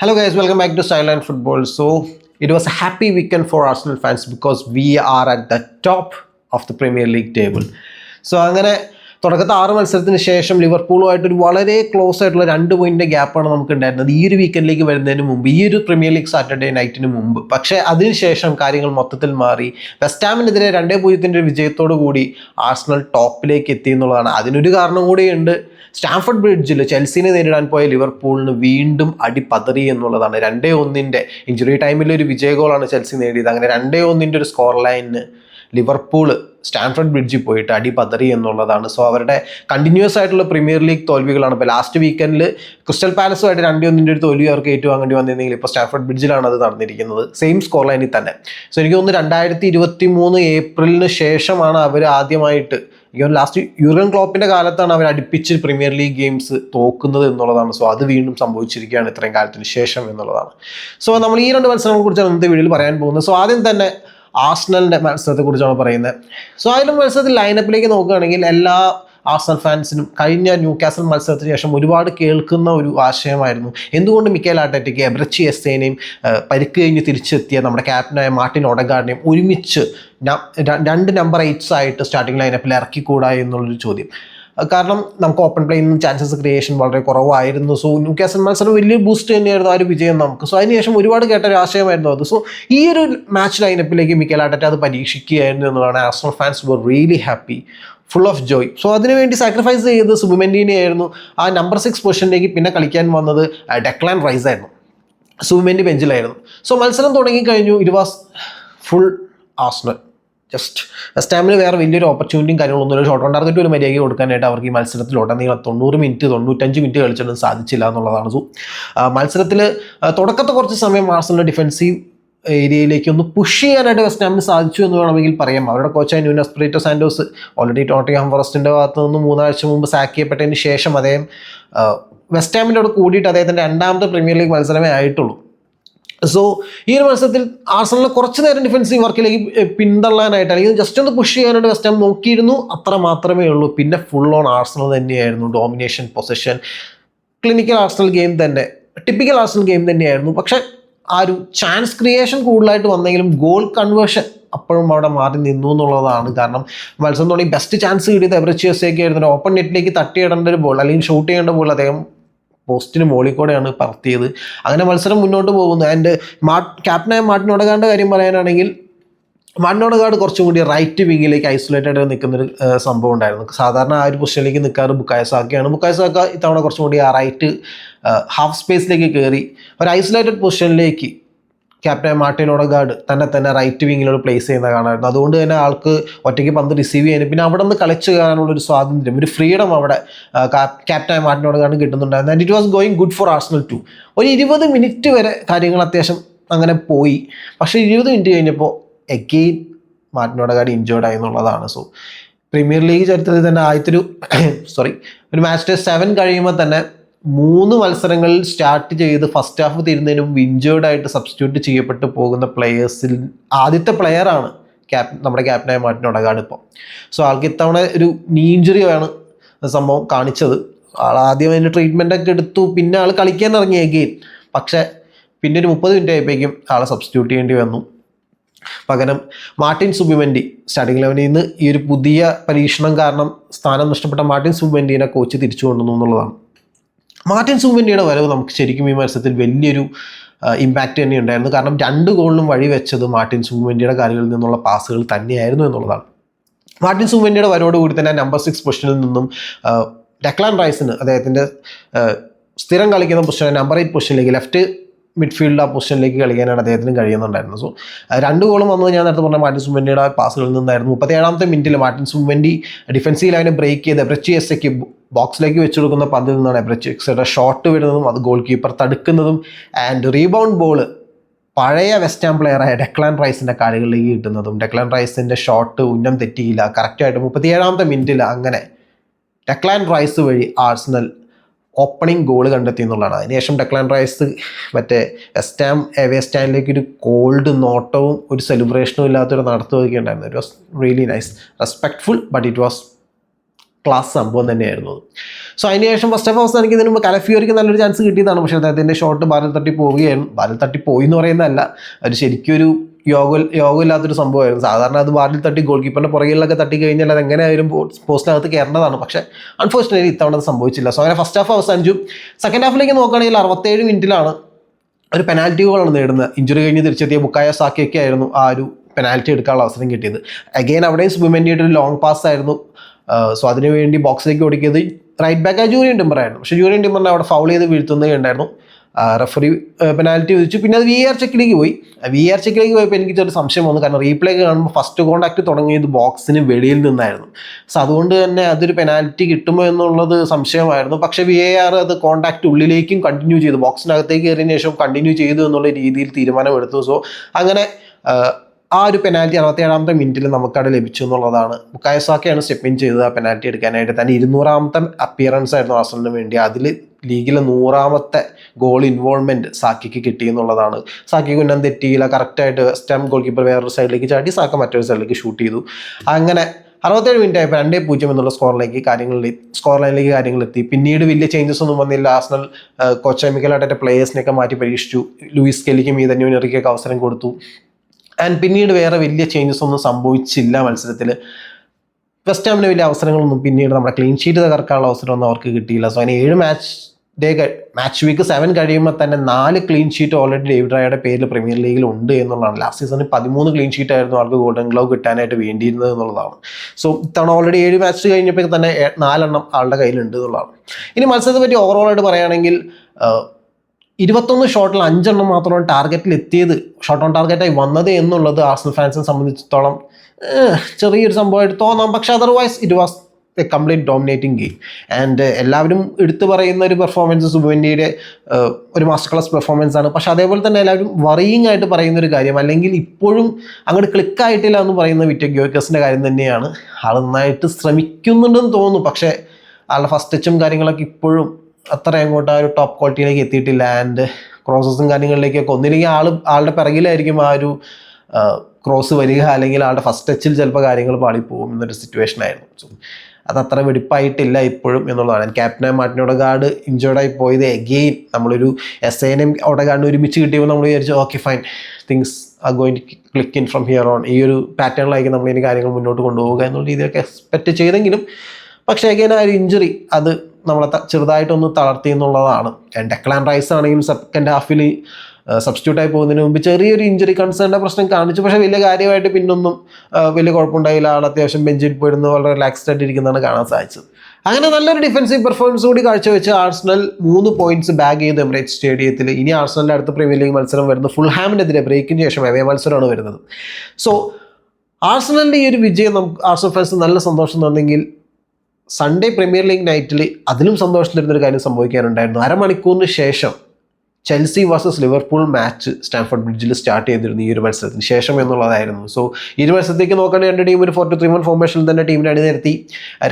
Hello guys, welcome back to Sideline Football. So it was a happy weekend for Arsenal fans because we are at the top of the Premier League table. So I'm gonna തുടക്കത്തെ ആറ് മത്സരത്തിന് ശേഷം ലിവർപൂളുമായിട്ട് ഒരു വളരെ close ആയിട്ടുള്ള രണ്ട് പോയിന്റിന്റെ ഗ്യാപ്പാണ് നമുക്ക് ഉണ്ടായിരുന്നത് ഈ ഒരു വീക്കെൻഡിലേക്ക് വരുന്നതിന് മുമ്പ് ഈ ഒരു പ്രീമിയർ ലീഗ് സാറ്റർഡേ നൈറ്റിന് മുമ്പ്. പക്ഷേ അതിനുശേഷം കാര്യങ്ങൾ മൊത്തത്തിൽ മാറി. വെസ്റ്റാമിനെതിരെ രണ്ടേ പൂജ്യത്തിന്റെ വിജയത്തോടു കൂടി ആഴ്സണൽ ടോപ്പിലേക്ക് എത്തി എന്നുള്ളതാണ്. അതിനൊരു കാരണം കൂടിയുണ്ട്. സ്റ്റാംഫർഡ് ബ്രിഡ്ജിൽ ചെൽസിനെ നേരിടാൻ പോയ ലിവർപൂളിന് വീണ്ടും അടി പതറി എന്നുള്ളതാണ്. രണ്ടേ ഒന്നിന്റെ ഇഞ്ചുറി ടൈമിൽ ഒരു വിജയ ചെൽസി നേടിയത്. അങ്ങനെ രണ്ടേ ഒന്നിന്റെ ഒരു സ്കോർ ലൈനിന് ലിവർപൂൾ സ്റ്റാൻഫർഡ് ബ്രിഡ്ജിൽ പോയിട്ട് അടി പതറി എന്നുള്ളതാണ്. സോ അവരുടെ കണ്ടിന്യൂസ് ആയിട്ടുള്ള പ്രീമിയർ ലീഗ് തോൽവികളാണ്. ഇപ്പോൾ ലാസ്റ്റ് വീക്കെൻഡിൽ ക്രിസ്റ്റൽ പാലസുമായിട്ട് രണ്ടേ ഒന്നിന്റെ ഒരു തോൽവി അവർക്ക് ഏറ്റുവാങ്ങേണ്ടി വന്നിരുന്നെങ്കിൽ ഇപ്പോൾ സ്റ്റാൻഫർഡ് ബ്രിഡ്ജിലാണ് അത് നടന്നിരിക്കുന്നത്. സെയിം സ്കോർ ലൈനിൽ തന്നെ. സോ എനിക്ക് തോന്നുന്നു രണ്ടായിരത്തി ഇരുപത്തി മൂന്ന് ഏപ്രിലിന് ശേഷമാണ് അവർ ആദ്യമായിട്ട് എനിക്ക് ലാസ്റ്റ് യൂറിയൻ ക്ലോപ്പിന്റെ കാലത്താണ് അവർ അടുപ്പിച്ച് പ്രീമിയർ ലീഗ് ഗെയിംസ് തോക്കുന്നത് എന്നുള്ളതാണ്. സോ അത് വീണ്ടും സംഭവിച്ചിരിക്കുകയാണ് ഇത്രയും കാലത്തിന് ശേഷം എന്നുള്ളതാണ്. സോ നമ്മൾ ഈ രണ്ട് മത്സരങ്ങളെ കുറിച്ചാണ് ഇന്നത്തെ വീഡിയോയിൽ പറയാൻ പോകുന്നത്. സോ ആദ്യം തന്നെ ആസ്നലിന്റെ മത്സരത്തെ കുറിച്ചാണ് പറയുന്നത്. സോ അതിലും മത്സരത്തിൽ ലൈനപ്പിലേക്ക് നോക്കുകയാണെങ്കിൽ എല്ലാ ആർസണൽ ഫാൻസിനും കഴിഞ്ഞ ന്യൂ കാസൽ മത്സരത്തിന് ശേഷം ഒരുപാട് കേൾക്കുന്ന ഒരു ആശയമായിരുന്നു. എന്തുകൊണ്ട് മിക്കേൽ ആട്ടറ്റയ്ക്ക് എബ്രച്ചി എസ്തേനെയും പരിക്ക് കഴിഞ്ഞ് തിരിച്ചെത്തിയ നമ്മുടെ ക്യാപ്റ്റനായ മാർട്ടിൻ ഒഡഗാർഡിനെയും ഒരുമിച്ച് രണ്ട് നമ്പർ എയ്റ്റ്സ് ആയിട്ട് സ്റ്റാർട്ടിംഗ് ലൈനപ്പിൽ ഇറക്കിക്കൂടാ എന്നുള്ളൊരു ചോദ്യം. കാരണം നമുക്ക് ഓപ്പൺ നിന്ന് ചാൻസസ് ക്രിയേഷൻ വളരെ കുറവായിരുന്നു. സോ ന്യൂ കാസൽ മത്സരം വലിയ ബൂസ്റ്റ് തന്നെയായിരുന്നു ആ ഒരു വിജയം നമുക്ക്. സോ അതിനുശേഷം ഒരുപാട് കേട്ട ഒരു ആശയമായിരുന്നു അത്. സോ ഈ ഒരു മാച്ച് ലൈനപ്പിലേക്ക് മിക്കേൽ അത് പരീക്ഷിക്കുകയായിരുന്നു എന്നുള്ളതാണ്. Astro fans were really happy full of joy so അതിനുവേണ്ടി സാക്രിഫൈസ് ചെയ്തത് സുബിമെൻഡിനെ ആയിരുന്നു ആ നമ്പർ സിക്സ് പൊസിഷനിലേക്ക് പിന്നെ കളിക്കാൻ വന്നത് ഡെക്ലാൻ റൈസ് ആയിരുന്നു. സുബിമെൻഡി ബെഞ്ചിലായിരുന്നു സോ മത്സരം തുടങ്ങിക്കഴിഞ്ഞു. It was full Arsenal just വെസ്റ്റാമിന് വേറെ വലിയൊരു ഓപ്പർച്യൂണിറ്റിയും കാര്യങ്ങളൊന്നുമില്ല ഷോട്ട് ഓൺ ടാർഗറ്റ് ഒരു മര്യാദ കൊടുക്കാനായിട്ട് അവർക്ക് ഈ മത്സരത്തിൽ ഉടനീളം തൊണ്ണൂറ് മിനിറ്റ് തൊണ്ണൂറ്റഞ്ച് മിനിറ്റ് കളിച്ചിട്ടും സാധിച്ചില്ല എന്നുള്ളതാണ്. സോ മത്സരത്തിൽ തുടക്കത്തെ കുറച്ച് സമയം ആർസണൽ ഡിഫൻസീവ് ഏരിയയിലേക്ക് ഒന്ന് പുഷ് ചെയ്യാനായിട്ട് വെസ്റ്റ് ഹാമിന് സാധിച്ചു എന്ന് വേണമെങ്കിൽ പറയാം. അവരുടെ കോച്ചായ Nunes Prieto Santos already Nottingham ഫോറസ്റ്റിന്റെ ഭാഗത്ത് നിന്ന് മൂന്നാഴ്ച മുമ്പ് സാക്ക് ചെയ്യപ്പെട്ടതിന് ശേഷം അദ്ദേഹം വെസ്റ്റ് ഹാമിന്റെ കൂടിയിട്ട് അദ്ദേഹത്തിന്റെ രണ്ടാമത്തെ പ്രീമിയർ ലീഗ് മത്സരമേ ആയിട്ടുള്ളൂ. സോ ഈ ഒരു മത്സരത്തിൽ ആർസണലിനെ കുറച്ച് നേരം ഡിഫൻസീവ് വർക്കിലേക്ക് പിന്തള്ളാനായിട്ട് അല്ലെങ്കിൽ ജസ്റ്റ് ഒന്ന് പുഷ് ചെയ്യാനായിട്ട് വെസ്റ്റ് ഹാം നോക്കിയിരുന്നു. അത്ര മാത്രമേ ഉള്ളൂ. പിന്നെ ഫുൾ ഓൺ ആർസണൽ തന്നെയായിരുന്നു. Domination possession clinical Arsenal game തന്നെ. ടിപ്പിക്കൽ ആർസണൽ ഗെയിം തന്നെയായിരുന്നു. പക്ഷെ ആ ഒരു ചാൻസ് ക്രിയേഷൻ കൂടുതലായിട്ട് വന്നെങ്കിലും ഗോൾ കൺവേർഷൻ അപ്പോഴും അവിടെ മാറി നിന്നു എന്നുള്ളതാണ് കാരണം മത്സരം തുടങ്ങി ബെസ്റ്റ് ചാൻസ് കിട്ടിയത് എവറച്ചിയസേക്ക് ആയിരുന്നു. ഓപ്പൺ നെറ്റിലേക്ക് തട്ടിയിടേണ്ട ഒരു ബോൾ അല്ലെങ്കിൽ ഷൂട്ട് ചെയ്യേണ്ട ബോൾ അദ്ദേഹം പോസ്റ്റിന് മുകളിൽ കൂടെയാണ് പറത്തിയത്. അങ്ങനെ മത്സരം മുന്നോട്ട് പോകുന്നു. ആൻഡ് മാ ക്യാപ്റ്റനായ മാർട്ടിൻ ഒടകാണ്ട് കാര്യം പറയാനാണെങ്കിൽ മണ്ണോടകാട് കുറച്ചും കൂടി റൈറ്റ് വിങ്ങിലേക്ക് ഐസൊലേറ്റഡ് ആയിട്ട് നിൽക്കുന്നൊരു സംഭവം ഉണ്ടായിരുന്നു. സാധാരണ ആ ഒരു പൊസിഷനിലേക്ക് നിൽക്കാറ് ബുക്കായ സാക്കയാണ്. ബുക്കായ സാക്ക ഇത്തവണ കുറച്ചും കൂടി ആ റൈറ്റ് ഹാഫ് സ്പേസിലേക്ക് കയറി. ഒരു ഐസൊലേറ്റഡ് പൊസിഷനിലേക്ക് ക്യാപ്റ്റൻ മാർട്ടിൻ ഓഡഗാർഡ് തന്നെ തന്നെ റൈറ്റ് വിങ്ങിലോട് പ്ലേസ് ചെയ്യുന്ന കാണാമായിരുന്നു അതുകൊണ്ട് തന്നെ ആൾക്ക് ഒറ്റയ്ക്ക് പന്ത് റിസീവ് ചെയ്യാനും പിന്നെ അവിടെ നിന്ന് കളിച്ച് കാണാനുള്ള ഒരു സ്വാതന്ത്ര്യം ഒരു ഫ്രീഡം അവിടെ captain Martin Odegaard കിട്ടുന്നുണ്ടായിരുന്നു. And it was going good for Arsenal to ഒരു ഇരുപത് മിനിറ്റ് വരെ കാര്യങ്ങൾ അത്യാവശ്യം അങ്ങനെ പോയി. പക്ഷേ ഇരുപത് മിനിറ്റ് കഴിഞ്ഞപ്പോൾ എഗെയിൻ മാർട്ടിൻ ഓഡഗാർഡ് ഇഞ്ചേർഡ് ആയി എന്നുള്ളതാണ്. സോ പ്രീമിയർ ലീഗ് ചരിത്രത്തിൽ തന്നെ ആദ്യത്തെ ഒരു സോറി ഒരു മാച്ച് ഡേ സെവൻ കഴിയുമ്പോൾ തന്നെ മൂന്ന് മത്സരങ്ങളിൽ സ്റ്റാർട്ട് ചെയ്ത് ഫസ്റ്റ് ഹാഫ് തീരുന്നതിന് മുമ്പ് ആയിട്ട് സബ്സ്റ്റിറ്റ്യൂട്ട് ചെയ്യപ്പെട്ട് പോകുന്ന പ്ലെയേഴ്സിൽ ആദ്യത്തെ പ്ലെയറാണ് ക്യാപ്റ്റൻ നമ്മുടെ ക്യാപ്റ്റനായ മാർട്ടിൻ ഒടകാട് ഇപ്പോൾ സോ ആൾക്ക് ഇത്തവണ ഒരു നീ ഇഞ്ചുറിയാണ് സംഭവം കാണിച്ചത്. ആൾ ആദ്യം അതിന്റെ ട്രീറ്റ്മെന്റ് ഒക്കെ എടുത്തു പിന്നെ ആൾ കളിക്കാൻ ഇറങ്ങി അഗെയിൻ പക്ഷേ പിന്നെ ഒരു മുപ്പത് മിനിറ്റ് ആയപ്പോഴേക്കും ആളെ സബ്സ്റ്റിറ്റ്യൂട്ട് ചെയ്യേണ്ടി വന്നു. പകരം മാർട്ടിൻ സുബിമെൻഡി സ്റ്റാർട്ടിംഗ് ലെവനിൽ നിന്ന് ഈ ഒരു പുതിയ പരീക്ഷണം കാരണം സ്ഥാനം നഷ്ടപ്പെട്ട മാർട്ടിൻ സുബിമെൻഡിനെ കോച്ച് തിരിച്ചു കൊണ്ടുവന്നു എന്നുള്ളതാണ്. മാർട്ടിൻ സൂമിന്റെയുടെ വരവ് നമുക്ക് ശരിക്കും ഈ മത്സരത്തിൽ വലിയൊരു ഇമ്പാക്റ്റ് തന്നെ ഉണ്ടായിരുന്നു. കാരണം രണ്ട് ഗോളിനും വഴി വെച്ചത് മാർട്ടിൻ സൂമിന്റെയുടെ കാലുകളിൽ നിന്നുള്ള പാസുകൾ തന്നെയായിരുന്നു എന്നുള്ളതാണ്. മാർട്ടിൻ സൂമിന്റെയുടെ വരവോടുകൂടി തന്നെ നമ്പർ സിക്സ് പൊസിഷനിൽ നിന്നും ഡെക്ലാൻ റൈസിന് അദ്ദേഹത്തിന്റെ സ്ഥിരം കളിക്കുന്ന പൊസിഷൻ നമ്പർ എയ്റ്റ് പൊസിഷനിലേക്ക് ലെഫ്റ്റ് മിഡ്ഫീൽഡ് ആ പൊസിഷനിലേക്ക് കളിക്കാനാണ് അദ്ദേഹത്തിന് കഴിയുന്നുണ്ടായിരുന്നു. സോ രണ്ട് ഗോളും വന്നത് ഞാൻ നേരത്തെ പറഞ്ഞ മാർട്ടിൻ സുബൻഡിയുടെ പാസുകളിൽ നിന്നായിരുന്നു. മുപ്പത്തി ഏഴാമത്തെ മിനിറ്റിൽ മാർട്ടിൻ സുബൻഡി ഡിഫൻസീവ് ലൈനെ ബ്രേക്ക് ചെയ്ത് എബ്രച്ചി എസ് എക്ക് ബോക്സിലേക്ക് വെച്ചു കൊടുക്കുന്ന പന്തിൽ നിന്നാണ് എബ്രച്ചി എക്സയുടെ ഷോട്ട് വരുന്നതും അത് ഗോൾ കീപ്പർ തടുക്കുന്നതും ആൻഡ് റീബൗണ്ട് ബോൾ പഴയ വെസ്റ്റാം പ്ലെയറായ ഡെക്ലാൻ റൈസിന്റെ കാലുകളിലേക്ക് കിട്ടുന്നതും ഡെക്ലാൻ റൈസിന്റെ ഷോട്ട് ഉന്നം തെറ്റിയില്ല. കറക്റ്റായിട്ട് മുപ്പത്തിയേഴാമത്തെ മിനിറ്റിൽ അങ്ങനെ ഡെക്ലാൻ റൈസ് വഴി ആഴ്സണൽ ഓപ്പണിംഗ് ഗോൾ കണ്ടെത്തി എന്നുള്ളതാണ്. അതിനുശേഷം ഡെക്ലാൻ റൈസ് മറ്റേ വെസ്റ്റാം എവേ സ്റ്റാൻഡിലേക്ക് ഒരു കോൾഡ് നോട്ടവും ഒരു സെലിബ്രേഷനും ഇല്ലാത്തൊരു നടത്തുകയൊക്കെ ഉണ്ടായിരുന്നു. It was really nice respectful but it was class സംഭവം തന്നെയായിരുന്നു സോ അതിനുശേഷം ഫസ്റ്റ് ഓഫ് ഓഫ് അവസാനിക്കുന്നതിന് മുമ്പ് കലഫിയോർക്ക് നല്ലൊരു ചാൻസ് കിട്ടിയതാണ്. പക്ഷേ അദ്ദേഹത്തിന്റെ ഷോട്ട് ബാലിൽ തട്ടി പോവുകയായിരുന്നു. ബാലിൽ തട്ടി പോയി എന്ന് പറയുന്നതല്ല. ഒരു യോഗ യോഗമില്ലാത്തൊരു സംഭവമായിരുന്നു. സാധാരണ അത് വാർഡിൽ തട്ടി ഗോൾ കീപ്പറിന്റെ പുറകിലൊക്കെ തട്ടി കഴിഞ്ഞാൽ അത് എങ്ങനെയായാലും പോസ്റ്റിനകത്ത് കയറേണ്ടതാണ് പക്ഷേ അൺഫോർച്ചുനേറ്റ്ലി ഇത്തവണ അത് സംഭവിച്ചില്ല. സോ അങ്ങനെ ഫസ്റ്റ് ഹാഫ് അവസാനിച്ചു. സെക്കൻഡ് ഹാഫിലേക്ക് നോക്കുകയാണെങ്കിൽ അറുപത്തേഴ് മിനിറ്റിലാണ് ഒരു പെനാൽറ്റി ഗോളാണ് നേടുന്നത്. ഇഞ്ചുറി കഴിഞ്ഞ് തിരിച്ചെത്തിയ ബുക്കായ സാക്കിയൊക്കെ ആയിരുന്നു ആ ഒരു പെനാൽറ്റി എടുക്കാനുള്ള അവസരം കിട്ടിയത്. അഗെയിൻ അവിടെയും സുബിമെന്റിയുടെ ഒരു ലോങ് പാസ് ആയിരുന്നു. സോ അതിനുവേണ്ടി ബോക്സിലേക്ക് ഓടിക്കിയത് റൈറ്റ് ബാക്ക് ആ ജൂനിയൻ ടിമ്പറായിരുന്നു പക്ഷേ ജൂനിയൻ ടിമ്പറിനെ അവിടെ ഫൗൾ ചെയ്ത് വീഴ്ത്തുന്നേ ഉണ്ടായിരുന്നു. റെഫറി പെനാൽറ്റി വിധിച്ചു. പിന്നെ അത് വി ആർ ചെക്കിലേക്ക് പോയി. വി ആർ ചെക്കിലേക്ക് പോയപ്പോൾ എനിക്ക് ചെറിയ സംശയം വന്നു. കാരണം റീപ്ലേ കാണുമ്പോൾ ഫസ്റ്റ് കോൺടാക്ട് തുടങ്ങിയത് ബോക്സിന് വെളിയിൽ നിന്നായിരുന്നു. സോ അതുകൊണ്ട് തന്നെ അതൊരു പെനാൽറ്റി കിട്ടുമോ എന്നുള്ളത് സംശയമായിരുന്നു. പക്ഷേ വി എ ആർ അത് കോൺടാക്ട് ഉള്ളിലേക്കും കണ്ടിന്യൂ ചെയ്തു. ബോക്സിനകത്തേക്ക് കയറിയതിന് ശേഷം കണ്ടിന്യൂ ചെയ്തു എന്നുള്ള രീതിയിൽ തീരുമാനമെടുത്തു. സോ അങ്ങനെ ആ, ഒരു പെനാൽറ്റി അറുപത്തേഴാമത്തെ മിനിറ്റിൽ നമുക്കവിടെ ലഭിച്ചു എന്നുള്ളതാണ്. ബുക്കായസാക്കയാണ് സ്റ്റെപ്പ് ഇൻ ചെയ്തത് ആ പെനാൽറ്റി എടുക്കാനായിട്ട്. തന്നെ ഇരുന്നൂറാമത്തെ അപ്പിയറൻസ് ആയിരുന്നു ആർസണലിന് വേണ്ടി. അതിൽ ലീഗിലെ നൂറാമത്തെ ഗോൾ ഇൻവോൾവ്മെന്റ് സാക്കിക്ക് കിട്ടി എന്നുള്ളതാണ്. സാക്കിക്ക് ഉന്നം തെറ്റിയില്ല. കറക്റ്റായിട്ട് സ്റ്റം ഗോൾ കീപ്പർ വേറൊരു സൈഡിലേക്ക് ചാടി സാക്ക മറ്റൊരു സൈഡിലേക്ക് ഷൂട്ട് ചെയ്തു. അങ്ങനെ അറുപത്തേഴ് മിനിറ്റ് ആയപ്പോൾ രണ്ടേ പൂജ്യം എന്നുള്ള സ്കോറിലേക്ക് കാര്യങ്ങളിൽ സ്കോർ ലൈനിലേക്ക് കാര്യങ്ങൾ എത്തി. പിന്നീട് വലിയ ചേഞ്ചസ് ഒന്നും വന്നില്ല. ആസ്നൽ കോച്ച് മിക്കലായിട്ട് പ്ലേയേഴ്സിനെയൊക്കെ മാറ്റി പരീക്ഷിച്ചു. ലൂയിസ് കെലിക്കും ഈ തന്നെ അവസരം കൊടുത്തു. ആൻഡ് പിന്നീട് വേറെ വലിയ ചേഞ്ചസ് ഒന്നും സംഭവിച്ചില്ല മത്സരത്തിൽ. വെസ്റ്റ് ഹാമിന് വലിയ അവസരങ്ങളൊന്നും പിന്നീട് നമ്മുടെ ക്ലീൻ ഷീറ്റ് തകർക്കാനുള്ള അവസരമൊന്നും അവർക്ക് കിട്ടിയില്ല. സോ അതിന് ഏഴ് match day match week seven കഴിയുമ്പോൾ തന്നെ നാല് ക്ലീൻ ഷീറ്റ് ഓൾറെഡി ഡേവിഡ് റായയുടെ പേരിൽ പ്രീമിയർ ലീഗിൽ ഉണ്ട് എന്നുള്ളതാണ്. ലാസ്റ്റ് സീസണിൽ പതിമൂന്ന് ക്ലീൻ ഷീറ്റ് ആയിരുന്നു ആൾക്ക് ഗോൾഡൻ ഗ്ലൗ കിട്ടാനായിട്ട് വേണ്ടിയിരുന്നത് എന്നുള്ളതാണ്. സോ ഇത്തവണ ഓൾറെഡി ഏഴ് മാച്ച് കഴിഞ്ഞപ്പോൾ തന്നെ നാലെണ്ണം ആളുടെ കയ്യിലുണ്ട് എന്നുള്ളതാണ്. ഇനി മത്സരത്തെ പറ്റി ഓവറോൾ ആയിട്ട് പറയുകയാണെങ്കിൽ ഇരുപത്തൊന്ന് ഷോട്ടിൽ അഞ്ചെണ്ണം മാത്രമാണ് ടാർഗറ്റിൽ എത്തിയത്. ഷോട്ട് ഓൺ ടാർഗറ്റായി വന്നത് എന്നുള്ളത് ആർസണൽ ഫാൻസിനെ സംബന്ധിച്ചിടത്തോളം ചെറിയൊരു സംഭവമായിട്ട് തോന്നാം. പക്ഷേ otherwise it was a complete dominating game and എല്ലാവരും എടുത്തു പറയുന്ന ഒരു പെർഫോമൻസ് സുബുവിന്റെ ഒരു മാസ്റ്റർ ക്ലാസ് പെർഫോമൻസ് ആണ്. പക്ഷേ അതേപോലെ തന്നെ എല്ലാവരും വറിയിങ് ആയിട്ട് പറയുന്ന ഒരു കാര്യം അല്ലെങ്കിൽ ഇപ്പോഴും അങ്ങോട്ട് ക്ലിക്കായിട്ടില്ല എന്ന് പറയുന്ന വിറ്റ ഗ്യോക്കസിന്റെ കാര്യം തന്നെയാണ്. ആൾ നന്നായിട്ട് ശ്രമിക്കുന്നുണ്ടെന്ന് തോന്നുന്നു. പക്ഷേ ആളുടെ ഫസ്റ്റ് ടച്ചും കാര്യങ്ങളൊക്കെ ഇപ്പോഴും അത്ര അങ്ങോട്ട് ആ ഒരു ടോപ്പ് ക്വാളിറ്റിയിലേക്ക് എത്തിയിട്ടില്ല. ആൻഡ് ക്രോസസും കാര്യങ്ങളിലേക്കൊക്കെ ഒന്നില്ലെങ്കിൽ ആൾ ആളുടെ പിറകിലായിരിക്കും ആ ഒരു ക്രോസ് വരിക. അല്ലെങ്കിൽ ആളുടെ ഫസ്റ്റ് ടച്ചിൽ ചിലപ്പോൾ കാര്യങ്ങൾ പാളിപ്പോകും എന്നൊരു സിറ്റുവേഷൻ ആയിരുന്നു. സോ അത്ര വെടിപ്പായിട്ടില്ല ഇപ്പോഴും എന്നുള്ളതാണ്. ക്യാപ്റ്റൻ മാർട്ടിൻ ഒടഗാർഡ് ഇഞ്ചേർഡായി പോയത് എഗെയിൻ നമ്മളൊരു എസ് എനും ഒടഗാർഡിന് ഒരുമിച്ച് കിട്ടിയപ്പോൾ നമ്മൾ വിചാരിച്ചു okay fine things are going to click in from here on ഈ ഒരു പാറ്റേണിലായിരിക്കും നമ്മൾ ഇനി കാര്യങ്ങൾ മുന്നോട്ട് കൊണ്ടുപോവുക എന്നുള്ള രീതിയിലൊക്കെ എക്സ്പെക്റ്റ് ചെയ്തെങ്കിലും പക്ഷേ എഗെയിൻ ആ ഒരു ഇഞ്ചുറി അത് നമ്മളെ ചെറുതായിട്ടൊന്ന് തളർത്തി എന്നുള്ളതാണ് ഡെക്ലാൻ റൈസ് ആണെങ്കിലും സെക്കൻഡ് ഹാഫിൽ സബ്സ്റ്റിറ്റ്യൂട്ട് ആയി പോകുന്നതിന് മുമ്പ് ചെറിയൊരു ഇഞ്ചുറി കൺസേണിന്റെ പ്രശ്നം കാണിച്ചു. പക്ഷേ വലിയ കാര്യമായിട്ട് പിന്നൊന്നും വലിയ കുഴപ്പമുണ്ടായില്ല. ആൾ അത്യാവശ്യം ബെഞ്ചിൽ പോയിരുന്ന്. വളരെ റിലാക്സ്ഡ് ആയിട്ട് ഇരിക്കുന്നതാണ് കാണാൻ സാധിച്ചത്. അങ്ങനെ നല്ലൊരു ഡിഫൻസീവ് പെർഫോമൻസ് കൂടി കാഴ്ചവെച്ച് ആർസണൽ മൂന്ന് പോയിന്റ്സ് ബാഗ് ചെയ്ത് എമിറേറ്റ് സ്റ്റേഡിയത്തിൽ ഇനി ആർസണലിന്റെ അടുത്ത പ്രീമിയർ ലീഗ് മത്സരം വരുന്നത് ഫുൾ ഹാമിനെതിരെ ബ്രേക്കിന് ശേഷം അവയ മത്സരമാണ് വരുന്നത്. സോ ആർസണലിന്റെ ഈ ഒരു വിജയം നമുക്ക് ആർസൺ ഫാൻസ് നല്ല സന്തോഷം തന്നെങ്കിൽ സൺഡേ പ്രീമിയർ ലീഗ് നൈറ്റിൽ അതിലും സന്തോഷം തരുന്നൊരു കാര്യം സംഭവിക്കാനുണ്ടായിരുന്നു. അരമണിക്കൂറിന് ശേഷം Chelsea versus Liverpool match Stamford ബ്രിഡ്ജിൽ start ചെയ്തിരുന്നു ഈ ഒരു മത്സരത്തിന്. ശേഷം എന്നുള്ളതായിരുന്നു. സോ ഈ ഒരു മത്സരത്തേക്ക് നോക്കുകയാണെങ്കിൽ രണ്ട് ടീം ഒരു ഫോർ ടു ത്രീ വൺ ഫോർമേഷനിൽ തന്നെ ടീമിനെ അണിനിരത്തി.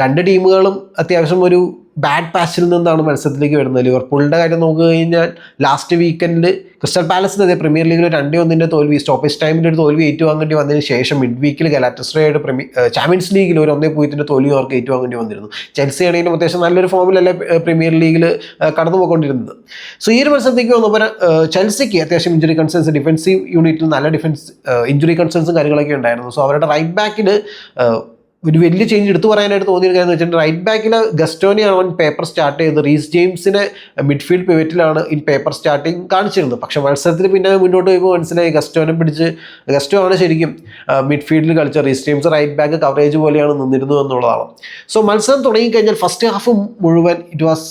രണ്ട് ടീമുകളും അത്യാവശ്യം ഒരു ബാഡ് പാച്ചിൽ നിന്നാണ് മത്സരത്തിലേക്ക് വരുന്നത്. ലിവർപൂളിന്റെ കാര്യം നോക്കി കഴിഞ്ഞാൽ ലാസ്റ്റ് വീക്കെൻഡിൽ ക്രിസ്റ്റൽ പാലസിനെതിരെ പ്രീമിയർ ലീഗിൽ രണ്ടേ ഒന്നിന്റെ തോൽവി സ്റ്റോപ്പേജ് ടൈമിൽ ഒരു തോൽവി ഏറ്റുവാങ്ങേണ്ടി വന്നതിന് ശേഷം മിഡ് വീക്കിൽ ഗലാറ്റസ്ട്രയുടെ പ്രീമി ചാമ്പ്യൻസ് ലീഗിൽ ഒരു ഒന്നേ പൂജ്യത്തിന്റെ തോൽവി അവർക്ക് ഏറ്റുവാങ്ങേണ്ടി വന്നിരുന്നു. ചെൽസി ആണെങ്കിലും അത്യാവശ്യം നല്ലൊരു ഫോമിലല്ലേ പ്രീമിയർ ലീഗിൽ കടന്നു പോയിക്കൊണ്ടിരുന്നത് സോ ഈ ഒരു മത്സരത്തേക്ക് വന്നപ്പോൾ ചെൽസിക്ക് അത്യാവശ്യം ഇഞ്ചുറി കൺസേൺസ് ഡിഫൻസീവ് യൂണിറ്റിൽ നല്ല ഡിഫൻസ് ഇഞ്ചുറി കൺസേൺസും കാര്യങ്ങളൊക്കെ ഉണ്ടായിരുന്നു. സോ അവരുടെ റൈറ്റ് ബാക്കിൽ ഒരു വലിയ ചേഞ്ച് എടുത്തു പറയാനായിട്ട് തോന്നിയ കാര്യം എന്ന് വെച്ചിട്ടുണ്ടെങ്കിൽ റൈറ്റ് ബാക്കിൽ ഗസ്റ്റോണിയാണ് അവൻ പേപ്പർ സ്റ്റാർട്ട് ചെയ്തത്. റീസ് ജെയിംസിനെ മിഡ്ഫീൽഡ് പിവറ്റിലാണ് ഇൻ പേപ്പർ സ്റ്റാർട്ടിങ് കാണിച്ചിരുന്നത്. പക്ഷേ മത്സരത്തിൽ പിന്നെ മുന്നോട്ട് പോയപ്പോൾ മനസ്സിലായി ഗസ്റ്റോനെ പിടിച്ച് ഗസ്റ്റോ ആണ് ശരിക്കും മിഡ്ഫീൽഡിൽ കളിച്ച Reece James right back coverage പോലെയാണ് നിന്നിരുന്നത് എന്നുള്ളതാണ്. സോ മത്സരം തുടങ്ങിക്കഴിഞ്ഞാൽ ഫസ്റ്റ് ഹാഫ് മുഴുവൻ ഇറ്റ് വാസ്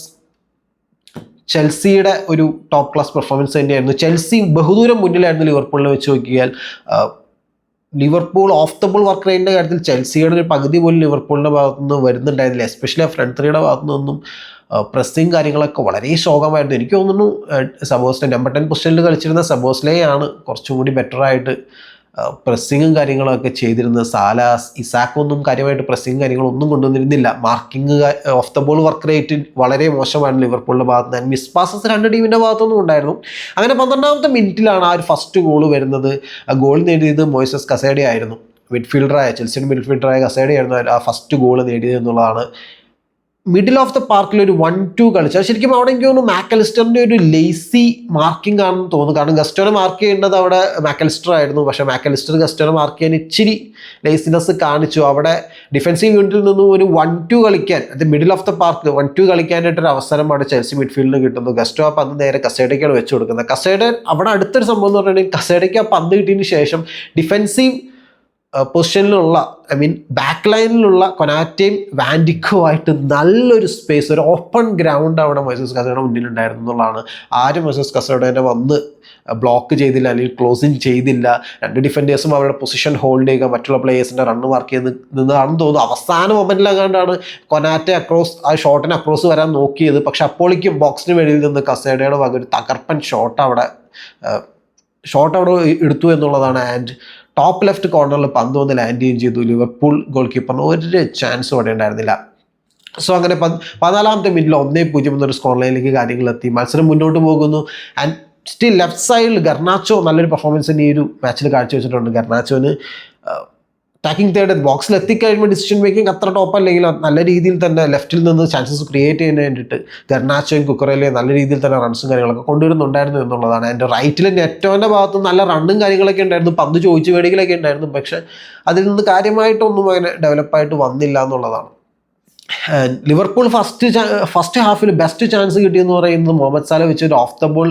ചെൽസിയുടെ ഒരു ടോപ്പ് ക്ലാസ് പെർഫോമൻസ് തന്നെയായിരുന്നു. ചെൽസി ബഹുദൂരം മുന്നിലായിരുന്നു ലിവർപൂളിനെ വെച്ച് നോക്കിയാൽ Liverpool off the ball work റേറ്റിന്റെ കാര്യത്തിൽ ചെൽസിയുടെ ഒരു പകുതി പോലും ലിവർപൂളിന്റെ ഭാഗത്തു നിന്ന് വരുന്നുണ്ടായിരുന്നില്ല. എസ്പെഷ്യലി ആ ഫ്രണ്ട് ത്രീയുടെ നിന്നും പ്രസ്സിങ് കാര്യങ്ങളൊക്കെ വളരെ ശോകമായിരുന്നു. എനിക്ക് തോന്നുന്നു സബോസ്ലെ നമ്പർ ടെൻ പൊസിഷനിൽ കളിച്ചിരുന്ന സബോസ്ലെയാണ് കുറച്ചും കൂടി ബെറ്റർ ആയിട്ട് പ്രസ്സിങ്ങും കാര്യങ്ങളൊക്കെ ചെയ്തിരുന്നത് സാലാസ് ഇസാക്കൊന്നും കാര്യമായിട്ട് പ്രസ്സിങ് കാര്യങ്ങളൊന്നും കൊണ്ടുവന്നിരുന്നില്ല. Marking off the ball work rate വളരെ മോശമാണ് ലിവർപൂളിന്റെ ഭാഗത്ത് നിന്ന്. മിസ് പാസസ് രണ്ട് ടീമിന്റെ ഭാഗത്തൊന്നും ഉണ്ടായിരുന്നു. അങ്ങനെ പന്ത്രണ്ടാമത്തെ മിനിറ്റിലാണ് ആ ഒരു ഫസ്റ്റ് ഗോൾ വരുന്നത്. ഗോൾ നേടിയത് മോയ്സസ് കസേഡ ആയിരുന്നു. മിഡ്ഫീൽഡറായ ചെൽസിയുടെ മിഡ്ഫീൽഡറായ കസേഡ ആയിരുന്നു ആ ഫസ്റ്റ് ഗോൾ നേടിയത് എന്നുള്ളതാണ് മിഡിൽ ഓഫ് ദ പാർക്കിൽ ഒരു വൺ ടു കളിച്ചു. അത് ശരിക്കും അവിടെ എനിക്ക് തോന്നുന്നു മാക്കലിസ്റ്ററിന്റെ ഒരു ലേസി മാർക്കിംഗ് ആണെന്ന് തോന്നുന്നു. കാരണം ഗസ്റ്റോനെ മാർക്ക് ചെയ്യേണ്ടത് അവിടെ മാക്കലിസ്റ്റർ ആയിരുന്നു. പക്ഷെ മാക്കലിസ്റ്റർ ഗസ്റ്റോനെ മാർക്ക് ചെയ്യാൻ ഇച്ചിരി ലേസിനെസ് കാണിച്ചു. അവിടെ ഡിഫൻസീവ് യൂണിറ്റിൽ നിന്നും ഒരു വൺ ടു കളിക്കാൻ അത് middle of the park one two കളിക്കാനായിട്ടൊരു അവിടെ ചെൽസി മിഡ്ഫീൽഡിന് കിട്ടുന്നു. ഗസ്റ്റോ ആ പന്ത് നേരെ കസേഡയ്ക്കാണ് വെച്ചു കൊടുക്കുന്നത്. കസേഡ അവിടെ അടുത്തൊരു സംഭവം എന്ന് പറഞ്ഞിട്ടുണ്ടെങ്കിൽ കസേഡയ്ക്ക് ആ പന്ത് കിട്ടിയതിന് ശേഷം ഡിഫൻസീവ് പൊസിഷനിലുള്ള ഐ മീൻ ബാക്ക് ലൈനിലുള്ള കൊനാറ്റയും വാൻഡിക്കുമായിട്ട് നല്ലൊരു സ്പേസ് ഒരു ഓപ്പൺ ഗ്രൗണ്ട് അവിടെ മൈസൂസ് കസയുടെ മുന്നിലുണ്ടായിരുന്നു എന്നുള്ളതാണ്. ആരും മൈസൂസ് കസയുടെ വന്ന് ബ്ലോക്ക് ചെയ്തില്ല അല്ലെങ്കിൽ ക്ലോസിങ് ചെയ്തില്ല. രണ്ട് ഡിഫൻഡേഴ്സും അവരുടെ പൊസിഷൻ ഹോൾഡ് ചെയ്യുക മറ്റുള്ള പ്ലേയേഴ്സിന്റെ റണ്ണ് വർക്ക് ചെയ്ത് നിന്നതാണെന്ന് തോന്നുന്നു. അവസാന മൊമെന്റിലെങ്ങാണ്ടാണ് കൊനാറ്റെ അക്രോസ് ആ ഷോട്ടിന് അക്രോസ് വരാൻ നോക്കിയത്. പക്ഷെ അപ്പോഴേക്കും ബോക്സിന് വെളിയിൽ നിന്ന് കസേഡയുടെ വക ഒരു തകർപ്പൻ ഷോട്ട് അവിടെ ഷോട്ട് അവിടെ എടുത്തു എന്നുള്ളതാണ്. ആൻഡ് ടോപ്പ് ലെഫ്റ്റ് കോർണറിൽ പന്ത് വന്ന് ലാൻഡ് ചെയ്തു. ലിവർപൂൾ ഗോൾ കീപ്പറിന് ഒരു ചാൻസും അവിടെ ഉണ്ടായിരുന്നില്ല. സോ അങ്ങനെ പത് പതിനാലാമത്തെ മിനിറ്റിൽ ഒന്നേ പൂജ്യം എന്നൊരു സ്കോർ ലൈനിലേക്ക് കാര്യങ്ങൾ എത്തി. മത്സരം മുന്നോട്ട് പോകുന്നു. ആൻഡ് സ്റ്റിൽ ലെഫ്റ്റ് സൈഡിൽ ഗർണാച്ചോ നല്ലൊരു പെർഫോമൻസ് ഈ ഒരു മാച്ചിൽ കാഴ്ചവെച്ചിട്ടുണ്ട്. ഗർണാച്ചോന് ടാക്കിംഗ് തേർഡ് ബോക്സിൽ എത്തിക്കഴിയുമ്പോൾ ഡിസിഷൻ മേക്കിംഗ് അത്ര ടോപ്പ് അല്ലെങ്കിൽ നല്ല രീതിയിൽ തന്നെ ലെഫ്റ്റിൽ നിന്ന് ചാൻസസ് ക്രിയേറ്റ് ചെയ്യുന്നതിന് വേണ്ടിയിട്ട് ഗർണാച്ചോയും കുക്കറയിലെയും നല്ല രീതിയിൽ തന്നെ റൺസും കാര്യങ്ങളൊക്കെ കൊണ്ടുവരുന്നുണ്ടായിരുന്നു എന്നുള്ളതാണ്. എന്റെ റൈറ്റിൽ നെറ്റോന്റെ ഭാഗത്ത് നല്ല റണ്ണും കാര്യങ്ങളൊക്കെ ഉണ്ടായിരുന്നു. പന്ത് ചോദിച്ചു മേടിക്കലൊക്കെ ഉണ്ടായിരുന്നു. പക്ഷേ അതിൽ നിന്ന് കാര്യമായിട്ടൊന്നും അങ്ങനെ ഡെവലപ്പായിട്ട് വന്നില്ല എന്നുള്ളതാണ്. ലിവർപൂൾ ഫസ്റ്റ് ഫസ്റ്റ് ഹാഫിൽ ബെസ്റ്റ് ചാൻസ് കിട്ടിയെന്ന് പറയുന്നത് മുഹമ്മദ് സാല വെച്ച് ഒരു ഓഫ് ദ ബോൾ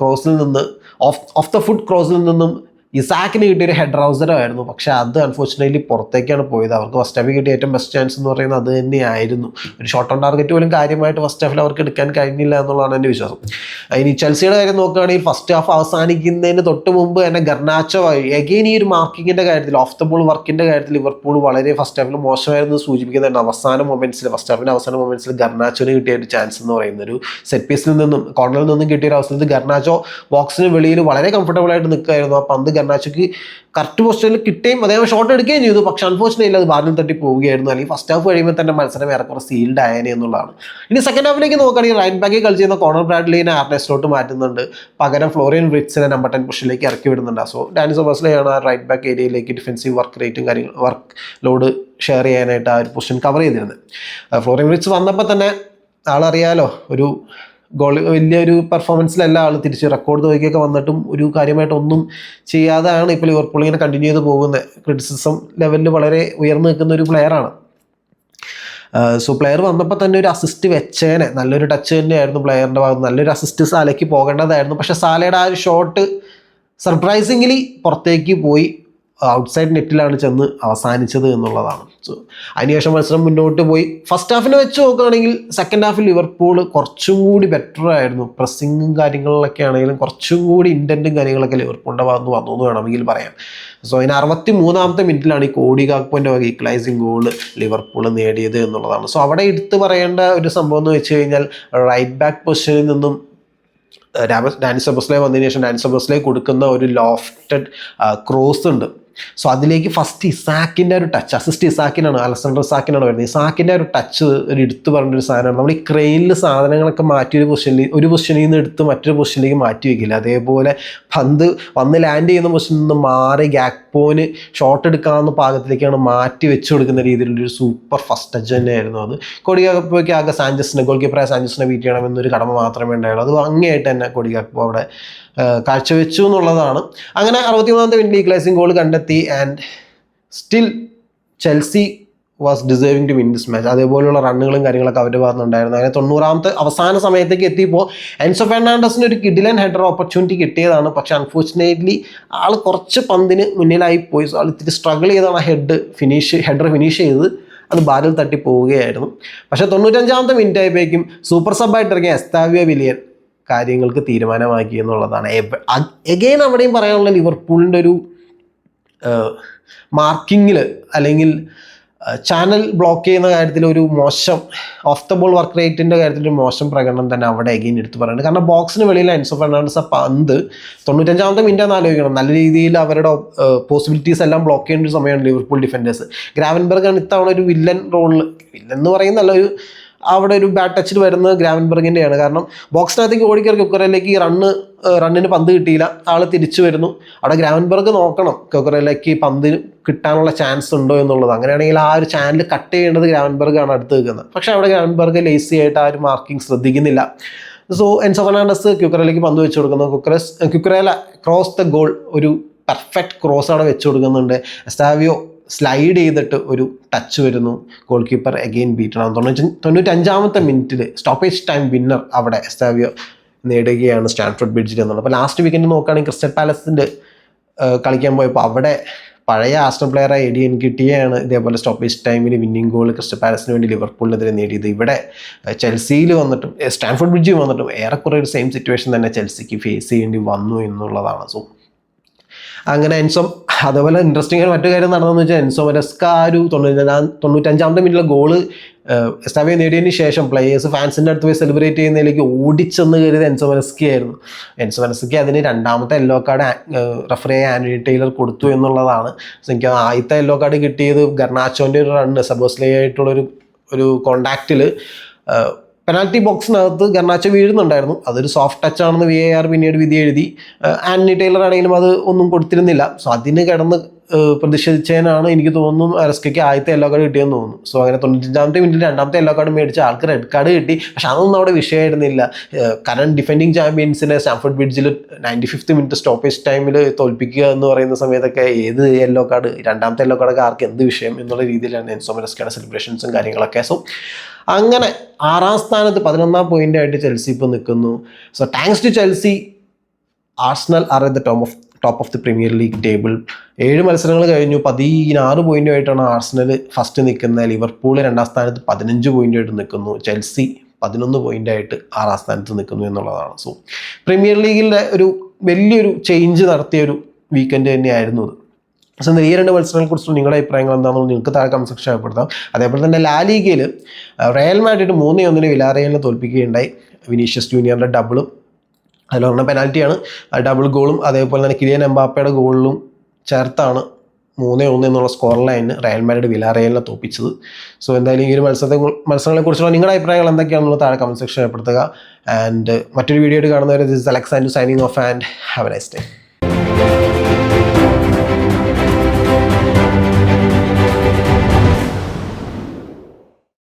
ക്രോസിൽ നിന്ന് ഓഫ് ഓഫ് ദ ഫുഡ് ക്രോസിൽ നിന്നും ഇസാക്കിന് കിട്ടിയൊരു ഹെഡ് റൗസറായിരുന്നു പക്ഷേ അത് അൺഫോർച്ചുനേറ്റ്ലി പുറത്തേക്കാണ് പോയത്. അവർക്ക് ഫസ്റ്റ് ഹാഫിൽ കിട്ടിയ ഏറ്റവും ബെസ്റ്റ് ചാൻസ് എന്ന് പറയുന്നത് അത് തന്നെയായിരുന്നു. ഒരു ഷോർട്ട് ഓൺ ടാർഗറ്റ് പോലും കാര്യമായിട്ട് ഫസ്റ്റ് ഹാഫിൽ അവർക്ക് എടുക്കാൻ കഴിഞ്ഞില്ല എന്നുള്ളതാണ് എന്റെ വിശ്വാസം. ഇനി ചെൽസിയുടെ കാര്യം നോക്കുകയാണെങ്കിൽ ഫസ്റ്റ് ഹാഫ് അവസാനിക്കുന്നതിന് തൊട്ട് മുമ്പ് തന്നെ ഗർണാച്ചോ എഗെയിൻ ഈ ഒരു മാർക്കിങ്ങിന്റെ കാര്യത്തിൽ ഓഫ് ദ ബോൾ വർക്കിന്റെ കാര്യത്തിൽ ലിവർപൂൾ വളരെ ഫസ്റ്റ് ഹാഫിൽ മോശമായിരുന്നു സൂചിപ്പിക്കുന്നുണ്ട്. അവസാന മൊമെന്റ്സിൽ ഫസ്റ്റ് ഹാഫിന്റെ അവസാന മൊമെന്റ്സിൽ ഗർണാച്ചോന് കിട്ടിയ ഒരു ചാൻസ് എന്ന് പറയുന്ന ഒരു സെറ്റ് പീസിൽ നിന്നും കോർണറിൽ നിന്നും കിട്ടിയ ഒരു അവസരത്തിൽ ഗർണാച്ചോ ബോക്സിന് വെളിയിൽ വളരെ കംഫർട്ടബിൾ ആയിട്ട് നിൽക്കുകയായിരുന്നു ആ പന്ത് ഗർണാച്ചോക്ക് കറക്റ്റ് പൊസിഷനിൽ കിട്ടുകയും അദ്ദേഹം ഷോട്ട് എടുക്കുകയും ചെയ്തു. പക്ഷെ അൺഫോർച്ചുനേറ്റ്ലി അത് ബാറിൽ തട്ടി പോവുകയായിരുന്നു. അല്ലെങ്കിൽ ഫസ്റ്റ് ഹാഫ് കഴിയുമ്പോൾ തന്നെ മത്സരം ഏറെക്കുറെ സീൽഡ് ആയനെ എന്നുള്ളതാണ്. ഇനി സെക്കൻഡ് ഹാഫിലേക്ക് നോക്കുകയാണെങ്കിൽ റൈറ്റ് ബാക്കിൽ കളിച്ചിരുന്ന കോണർ ബ്രാഡ്ലിനെ ആർനെസ്ലോട്ട് മാറ്റുന്നുണ്ട്. പകരം ഫ്ലോറിയൻ ബ്രിറ്റ്സിനെ നമ്പർ ടെൻ പൊസിഷനിലേക്ക് ഇറക്കി വിടുന്നുണ്ട്. സോ ഡാനിസ് ഓബസ്ലെയാണ് ആ റൈറ്റ് ബാക്ക് ഏരിയയിലേക്ക് ഡിഫൻസീവ് വർക്ക് റേറ്റും കാര്യങ്ങൾ വർക്ക് ലോഡ് ഷെയർ ചെയ്യാനായിട്ട് ആ ഒരു പൊസിഷൻ കവർ ചെയ്തിരുന്നത്. ഫ്ലോറിയൻ ബ്രിറ്റ്സ് വന്നപ്പോൾ തന്നെ ആളറിയാലോ? ഒരു ഗോൾ വലിയൊരു പെർഫോമൻസിലല്ല ആൾ തിരിച്ച്. റെക്കോർഡ് തോക്കിയൊക്കെ വന്നിട്ടും ഒരു കാര്യമായിട്ടൊന്നും ചെയ്യാതെയാണ് ഇപ്പോൾ ലിവർപൂൾ ഇങ്ങനെ കണ്ടിന്യൂ ചെയ്ത് പോകുന്നത് ക്രിറ്റിസിസം ലെവലിൽ വളരെ ഉയർന്നു നിൽക്കുന്ന ഒരു പ്ലെയറാണ് സോ പ്ലെയർ വന്നപ്പോൾ തന്നെ ഒരു അസിസ്റ്റ് വെച്ചേനെ. നല്ലൊരു ടച്ച് തന്നെയായിരുന്നു പ്ലെയറിന്റെ ഭാഗത്ത്. നല്ലൊരു അസിസ്റ്റ് സാലയ്ക്ക് പോകേണ്ടതായിരുന്നു. പക്ഷേ സാലയുടെ ആ ഒരു ഷോട്ട് സർപ്രൈസിംഗ്ലി പുറത്തേക്ക് പോയി. ഔട്ട്സൈഡ് നെറ്റിലാണ് ചെന്ന് അവസാനിച്ചത് എന്നുള്ളതാണ്. സോ അതിനുശേഷം മത്സരം മുന്നോട്ട് പോയി. ഫസ്റ്റ് ഹാഫിനെ വെച്ച് നോക്കുകയാണെങ്കിൽ സെക്കൻഡ് ഹാഫിൽ ലിവർപൂൾ കുറച്ചും കൂടി ബെറ്റർ ആയിരുന്നു. പ്രസ്സിങ്ങും കാര്യങ്ങളിലൊക്കെ ആണെങ്കിലും കുറച്ചും കൂടി ഇന്റന്റും കാര്യങ്ങളൊക്കെ ലിവർപൂളിന്റെ ഭാഗത്ത് വന്നു എന്ന് വേണമെങ്കിൽ പറയാം. സോ അതിന് അറുപത്തി മൂന്നാമത്തെ മിനിറ്റിലാണ് ഈ കോടി കാക്കോന്റെ വക ഈക്വലൈസിങ് ഗോൾ ലിവർപൂൾ നേടിയത് എന്നുള്ളതാണ്. സോ അവിടെ എടുത്തു പറയേണ്ട ഒരു സംഭവം എന്ന് വെച്ച് കഴിഞ്ഞാൽ റൈറ്റ് ബാക്ക് പൊസിഷനിൽ നിന്നും ഡാനിസ് ബസ്ലേ വന്നതിന് ശേഷം ഡാനിസ് ബസ്ലേ കൊടുക്കുന്ന ഒരു ലോഫ്റ്റഡ് ക്രോസ് ഉണ്ട്. സോ അതിലേക്ക് ഫസ്റ്റ് ഇസാക്കിന്റെ ഒരു ടച്ച് അസിസ്റ്റ് ഇസാക്കിനാണ് അലക്സാണ്ടർ ഇസാക്കിനാണ് വരുന്നത്. ഇസാക്കിന്റെ ഒരു ടച്ച് ഒരു എടുത്ത് പറഞ്ഞൊരു സാധനമാണ്. നമ്മൾ ഈ ക്രെയിനിൽ സാധനങ്ങളൊക്കെ മാറ്റി ഒരു പൊസിഷനിൽ ഒരു പൊസിഷനിൽ നിന്ന് എടുത്ത് മറ്റൊരു പൊസിഷനിലേക്ക് മാറ്റി വയ്ക്കില്ല അതേപോലെ പന്ത് വന്ന് ലാൻഡ് ചെയ്യുന്ന പൊസിഷനിൽ നിന്ന് മാറി ഗാക്പോന് ഷോട്ട് എടുക്കാവുന്ന പാകത്തിലേക്കാണ് മാറ്റി വെച്ച് കൊടുക്കുന്ന രീതിയിലുള്ള ഒരു സൂപ്പർ ഫസ്റ്റ് ടച്ച് തന്നെയായിരുന്നു അത്. കൊടികാക്കപ്പോയ്ക്ക് ആകെ സാഞ്ചസിനെ ഗോൾ കീപ്പറായ സാഞ്ചസിനെ ബീറ്റ് ചെയ്യണമെന്നൊരു കടമ മാത്രമേ ഉണ്ടായുള്ളൂ. അത് ഭംഗിയായിട്ട് തന്നെ കൊടികാക്കപ്പോ അവിടെ കാഴ്ചവെച്ചു എന്നുള്ളതാണ്. അങ്ങനെ അറുപത്തിമൂന്നാമത്തെ മിനിറ്റ് ഈക്വലൈസിംഗ് ഗോൾ കണ്ടെത്തി and still Chelsea was deserving to win this match അതേപോലെയുള്ള റണ്ണുകളും കാര്യങ്ങളൊക്കെ അവരുടെ ഭാഗത്തുനിന്നുണ്ടായിരുന്നു അങ്ങനെ തൊണ്ണൂറാമത്തെ അവസാന സമയത്തേക്ക് എത്തിയപ്പോൾ എൻസോ ഫെർണാണ്ടസിന് ഒരു കിഡിലൻ ഹെഡർ ഓപ്പർച്യൂണിറ്റി കിട്ടിയതാണ്. പക്ഷേ അൺഫോർച്ചുനേറ്റ്ലി ആൾ കുറച്ച് പന്തിന് മുന്നിലായി പോയി. ആൾ ഇത്തിരി സ്ട്രഗിൾ ചെയ്താണ് ഹെഡ് ഫിനിഷ് ഹെഡർ ഫിനിഷ് ചെയ്ത് അത് ബാരിൽ തട്ടി പോവുകയായിരുന്നു. പക്ഷേ തൊണ്ണൂറ്റഞ്ചാമത്തെ മിനിറ്റ് ആയപ്പോഴേക്കും സൂപ്പർ സബായിട്ട് ഇറങ്ങിയ എസ്താവിയ വിലിയൻ കാര്യങ്ങൾക്ക് തീരുമാനമാക്കി എന്നുള്ളതാണ്. എഗെയിൻ അവിടെയും പറയാനുള്ള ലിവർപൂളിന്റെ ഒരു മാർക്കിങ്ങിൽ അല്ലെങ്കിൽ ചാനൽ ബ്ലോക്ക് ചെയ്യുന്ന കാര്യത്തിൽ ഒരു മോശം ഓഫ് ദ ബോൾ വർക്ക് റേറ്റിന്റെ കാര്യത്തിൽ ഒരു മോശം പ്രകടനം തന്നെ അവിടെ എഗെയിൻ എടുത്ത് പറയുന്നുണ്ട് കാരണം ബോക്സിന് വെളിയിൽ എൻസോ ഫെർണാണ്ടസ് ആ പന്ത് തൊണ്ണൂറ്റഞ്ചാമത്തെ മിനിറ്റ് ആണ് ആലോചിക്കണം. നല്ല രീതിയിൽ അവരുടെ പോസിബിലിറ്റീസ് എല്ലാം ബ്ലോക്ക് ചെയ്യേണ്ട ഒരു സമയമാണ് ലിവർപൂൾ ഡിഫൻഡേഴ്സ് ഗ്രാവൻബർഗ് ആണ് ഇത്തവണ ഒരു വില്ലൻ റോളിൽ വില്ലൻ എന്ന് പറയുന്നല്ല ഒരു അവിടെ ഒരു ബാറ്റ് ടച്ചിൽ വരുന്നത് ഗ്രാവൻബർഗിന്റെയാണ് കാരണം ബോക്സിനകത്തേക്ക് ഓടിക്കയറി കുക്കറയിലേക്ക് റണ്ണ് റണ്ണിന് പന്ത് കിട്ടിയില്ല. ആൾ തിരിച്ചു വരുന്നു. അവിടെ ഗ്രാവൻബർഗ് നോക്കണം. കുക്കറയിലേക്ക് പന്ത് കിട്ടാനുള്ള ചാൻസ് ഉണ്ടോ എന്നുള്ളത്. അങ്ങനെയാണെങ്കിൽ ആ ഒരു ചാനൽ കട്ട് ചെയ്യേണ്ടത് ഗ്രാവൻബർഗാണ് അടുത്ത് നിൽക്കുന്നത് പക്ഷേ അവിടെ ഗ്രാവൻബർഗ് ലേസി ആയിട്ട് ആ ഒരു മാർക്കിംഗ് ശ്രദ്ധിക്കുന്നില്ല. സോ എൻസോ ഫെർണാണ്ടസ് ക്യുക്കറയിലേക്ക് പന്ത് വെച്ച് കൊടുക്കുന്നു. കുക്കറസ് ക്യുക്കറയില ക്രോസ് ദ ഗോൾ ഒരു പെർഫെക്റ്റ് ക്രോസ് അവിടെ വെച്ച് കൊടുക്കുന്നുണ്ട്. എസ്റ്റാവിയോ സ്ലൈഡ് ചെയ്തിട്ട് ഒരു ടച്ച് വരുന്നു. ഗോൾ കീപ്പർ അഗെയിൻ ബീറ്റണം തൊണ്ണൂറ്റി തൊണ്ണൂറ്റഞ്ചാമത്തെ മിനിറ്റിൽ സ്റ്റോപ്പേജ് ടൈം വിന്നർ അവിടെ എസ്താവിയോ നേടുകയാണ് സ്റ്റാൻഫോർഡ് ബ്രിഡ്ജിൽ എന്നുള്ളത്. അപ്പോൾ ലാസ്റ്റ് വീക്കെൻഡ് നോക്കുകയാണെങ്കിൽ ക്രിസ്റ്റൽ പാലസിന്റെ കളിക്കാൻ പോയപ്പോൾ അവിടെ പഴയ ആസ്റ്റർ പ്ലെയറായ എഡിയൻ കിട്ടിയാണ് ഇതേപോലെ സ്റ്റോപ്പേജ് ടൈമിൽ വിന്നിംഗ് ഗോൾ ക്രിസ്റ്റൽ പാലസിന് വേണ്ടി ലിവർപൂളിനെതിരെ നേടിയത്. ഇവിടെ ചെൽസിയിൽ വന്നിട്ടും സ്റ്റാൻഫോർഡ് ബ്രിഡ്ജിൽ വന്നിട്ടും ഏറെക്കുറെ ഒരു സെയിം സിറ്റുവേഷൻ തന്നെ ചെൽസിക്ക് ഫേസ് ചെയ്യേണ്ടി വന്നു എന്നുള്ളതാണ്. സോ അങ്ങനെ എൻസോ അതേപോലെ ഇൻട്രസ്റ്റിംഗ് ആയിട്ട് മറ്റൊരു കാര്യം നടന്നതെന്ന് വെച്ചാൽ എൻസോ മെലസ്ക ആ ഒരു തൊണ്ണൂറ്റഞ്ചാം തൊണ്ണൂറ്റഞ്ചാമത്തെ മിനിറ്റിലെ ഗോൾ എസ്റ്റാവിയ നേടിയതിന് ശേഷം പ്ലേയേഴ്സ് ഫാൻസിന്റെ അടുത്ത് പോയി സെലിബ്രേറ്റ് ചെയ്യുന്നതിലേക്ക് ഓടിച്ചെന്ന് കരുതി എൻസോ മെലസ്കി ആയിരുന്നു. എൻസോ മെനസ്കി അതിന് രണ്ടാമത്തെ യെല്ലോ കാർഡ് റഫറിയെ ആന്റണി ടൈലർ കൊടുത്തു എന്നുള്ളതാണ്. എനിക്ക് ആദ്യത്തെ യെല്ലോ കാർഡ് കിട്ടിയത് ഗർണാച്ചോന്റെ ഒരു റണ്ണ് സബോസ്ലേ ആയിട്ടുള്ളൊരു ഒരു കോണ്ടാക്റ്റിൽ പെനാൽറ്റി ബോക്സിനകത്ത് ഗർണാച്ച വീഴുന്നുണ്ടായിരുന്നു. അതൊരു സോഫ്റ്റ് ടച്ച് ആണെന്ന് വി എ ആർ പിന്നീട് വിധി എഴുതി. ആന്റണി ടൈലർ ആണെങ്കിലും അത് ഒന്നും കൊടുത്തിരുന്നില്ല. സോ അതിന് കിടന്ന് പ്രതിഷേധിച്ചതിനാണ് എനിക്ക് തോന്നുന്നു അരസ്കയ്ക്ക് ആദ്യത്തെ യെല്ലോ കാർഡ് കിട്ടിയെന്ന് തോന്നുന്നു. സോ അങ്ങനെ തൊണ്ണൂറ്റഞ്ചാമത്തെ മിനിറ്റിൽ രണ്ടാമത്തെ യെല്ലോ കാർഡ് മേടിച്ച ആൾക്ക് റെഡ് കാർഡ് കിട്ടി. പക്ഷെ അതൊന്നും അവിടെ വിഷയമായിരുന്നില്ല. കറണ്ട് ഡിഫെൻഡിങ് ചാമ്പ്യൻസിനെ സ്റ്റാംഫോർഡ് ബ്രിഡ്ജിൽ നയന്റി ഫിഫ്ത്ത് മിനിറ്റ് സ്റ്റോപ്പേജ് ടൈമിൽ തോൽപ്പിക്കുക എന്ന് പറയുന്ന സമയത്തൊക്കെ ഏത് യെല്ലോ കാർഡ് രണ്ടാമത്തെ യെല്ലോ കാർഡൊക്കെ ആർക്ക് എന്ത് വിഷയം എന്നുള്ള രീതിയിലാണ് എൻസോ മെലസ്കയുടെ സെലിബ്രേഷൻസും കാര്യങ്ങളൊക്കെ. സോ അങ്ങനെ ആറാം സ്ഥാനത്ത് പതിനൊന്നാം പോയിന്റ് ആയിട്ട് ചെൽസി ഇപ്പോൾ നിൽക്കുന്നു. So thanks to Chelsea Arsenal are the top of top of the Premier League table ഏഴ് മത്സരങ്ങൾ കഴിഞ്ഞു. പതിനാറ് പോയിന്റുമായിട്ടാണ് ആർസണൽ ഫസ്റ്റ് നിൽക്കുന്നത്. ലിവർപൂൾ രണ്ടാം സ്ഥാനത്ത് പതിനഞ്ച് പോയിന്റുമായിട്ട് നിൽക്കുന്നു. ചെൽസി പതിനൊന്ന് പോയിന്റായിട്ട് ആറാം സ്ഥാനത്ത് നിൽക്കുന്നു എന്നുള്ളതാണ്. സോ പ്രീമിയർ ലീഗിലെ ഒരു വലിയൊരു ചേഞ്ച് നടത്തിയ ഒരു വീക്കെൻഡ് തന്നെയായിരുന്നു അത്. പക്ഷേ ഈ രണ്ട് മത്സരങ്ങളെ കുറിച്ച് നിങ്ങളുടെ അഭിപ്രായങ്ങൾ എന്താണെന്ന് നിങ്ങൾക്ക് താഴെ കമന്റ് സെക്ഷൻ അതേപോലെ തന്നെ ലാലീഗയിൽ റയൽ മാഡ്രിഡ് മൂന്നേ ഒന്നിന് വിലാറിയലിനെ തോൽപ്പിക്കുകയുണ്ടായി. വിനീഷ്യസ് ജൂനിയറിന്റെ ഡബിളും അതിലൊരെണ്ണം പെനാൽറ്റിയാണ് ഡബിൾ ഗോളും അതേപോലെ തന്നെ കിലിയൻ എംബാപ്പയുടെ ഗോളിലും ചേർത്താണ് മൂന്ന് ഒന്ന് എന്നുള്ള സ്കോർ ലൈനിന് റയൽ മാഡ്രിഡ് വിലാറയലിനെ തോപ്പിച്ചത്. സോ എന്തായാലും ഈ ഒരു മത്സരത്തെ മത്സരങ്ങളെക്കുറിച്ചുള്ള നിങ്ങളുടെ അഭിപ്രായങ്ങൾ എന്തൊക്കെയാണെന്നുള്ളത് താഴെ കമന്റ് സെക്ഷൻ ഏർപ്പെടുത്തുക ആൻഡ് മറ്റൊരു വീഡിയോ ആയിട്ട് കാണുന്നവരെ this Alexander signing off and have a nice day